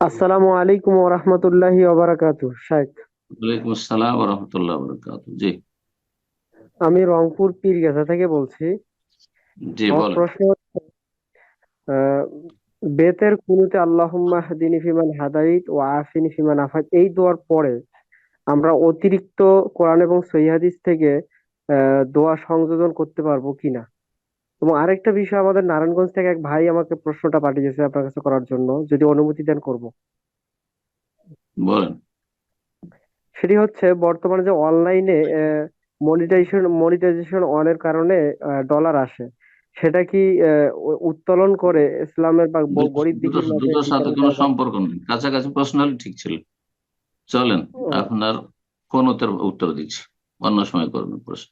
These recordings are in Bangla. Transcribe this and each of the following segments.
আসসালামু আলাইকুম ওয়া রাহমাতুল্লাহি ওয়া বারাকাতুহু। শাইখ ওয়ালাইকুম আসসালাম রহমতুল্লাহ বরকাত জি। আমি রংপুর পীরগাছা থেকে বলছি। জি বলেন। প্রশ্ন বেতের কুনুতে আল্লাহুম্মা হদিনি ফিমান হাদাইত ওয়া আফিনি ফিমান আফাইত এই দোয়ার পরে আমরা অতিরিক্ত কোরআন এবং সহিহ হাদিস থেকে দোয়া সংযোজন করতে পারব কিনা? এবং আরেকটা বিষয় আমাদের নারায়ণগঞ্জ থেকে এক ভাই আমাকে প্রশ্নটা পাঠিয়েছে আপনার কাছে করার জন্য যদি অনুমতি দেন করব। বলেন। সেটি হচ্ছে বর্তমানে যে অনলাইনে মনিটাইজেশন মনিটাইজেশন অনের কারণে ডলার আসে। সেটা কি উত্তোলন করে ইসলামের বা গরিব দুটোর সাথে কোনো সম্পর্ক নেই। কাছাকাছি প্রশ্ন ঠিক ছিল। চলেন আপনার কোন উত্তর উত্তর দিচ্ছি? অন্য সময় করবেন প্রশ্ন।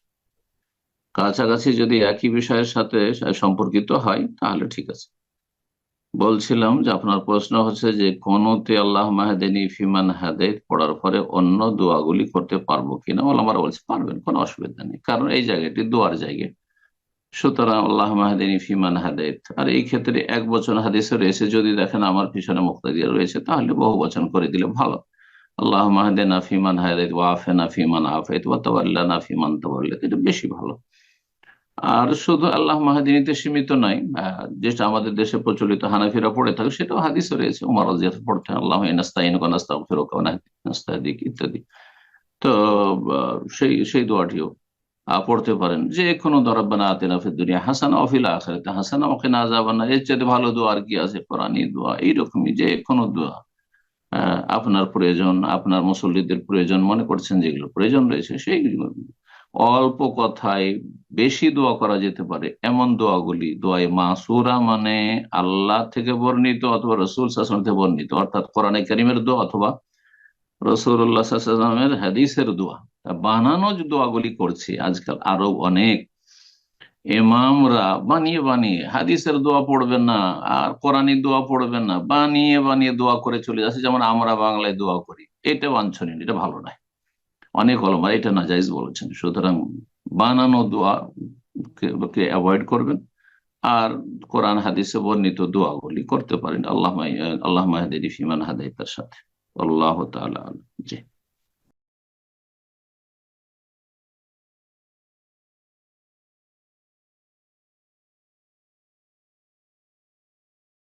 কাছাকাছি যদি একই বিষয়ের সাথে সম্পর্কিত হয়, তাহলে ঠিক আছে। বলছিলাম যে আপনার প্রশ্ন হচ্ছে যে, কোনতে আল্লাহ মাহাদিনী ফিমান হাদাইত? পড়ার পরে অন্য দোয়াগুলি করতে পারব কিনা? ওলামারা বলছে, পারবেন, কোনো অসুবিধা নেই। কারণ এই জায়গাটি দোয়ার জায়গা। সুতরাং আল্লাহ মাহাদিনী ফিমান হাদায়ত আর এই ক্ষেত্রে এক বচন হাদিসে রয়েছে, যদি দেখেন আমার পিছনে মুক্তাদিয়া রয়েছে, তাহলে বহু বচন করে দিলে ভালো। আল্লাহ মাহাদিনা ফিমান হাদায়ত ওয়া আফেনা ফিমান আফাইত, ওয়া তাওয়াল্লানা ফিমান তাওয়াল্লাত। এটা বেশি ভালো। আর শুধু আল্লাহ মাহাদিনীতে সীমিত নয় যেটা আমাদের দেশে প্রচলিত হানাফিরা পড়ে থাকে, সেটাও হাদিসে রয়েছে। উমার পড়তেন, আল্লাহ নাস্তাইন ইত্যাদি তো সেই সেই দোয়াটিও পড়তে পারেন। যে কোনো দরাব্বানা আতেনা ফিদ দুনিয়া হাসানা অফিল আখিরাতে হাসানা ওকে না যাবানা এর চেয়ে ভালো দোয়া আর কি আছে? কোরআনী দোয়া, এইরকমই যে কোনো দোয়া। আপনার প্রয়োজন, আপনার মুসল্লিদের প্রয়োজন, মনে করছেন যেগুলো প্রয়োজন রয়েছে সেই অল্প কথায় বেশি দোয়া করা যেতে পারে। এমন দোয়াগুলি দোয়াই মাসুরা মানে আল্লাহ থেকে বর্ণিত অথবা রসুল শাসন থেকে বর্ণিত, অর্থাৎ কোরআনে করিমের দোয়া অথবা রসুল্লাহামের হাদিসের দোয়া। বানানো যে দোয়াগুলি করছে, আজকাল আরও অনেক। এমামরা বানিয়ে বানিয়ে হাদিসের দোয়া পড়বে না, আর কোরআনী দোয়া পড়বে না, বানিয়ে বানিয়ে দোয়া করে চলে যাচ্ছে। যেমন আমরা বাংলায় দোয়া করি, এটা বাঞ্ছনীয়, এটা ভালো নয়। অনেক অলমা এটা না জাইজ বলেছেন। সুতরাং বানানো দোয়া কে অ্যাভয়েড করবেন। আর কোরআন, হাদিসে বর্ণিত দোয়াগুলি করতে পারেন। আল্লাহ আল্লাহ মাহাদি ফিমান হাদাইতার সাথে। আল্লাহ তালা। জি।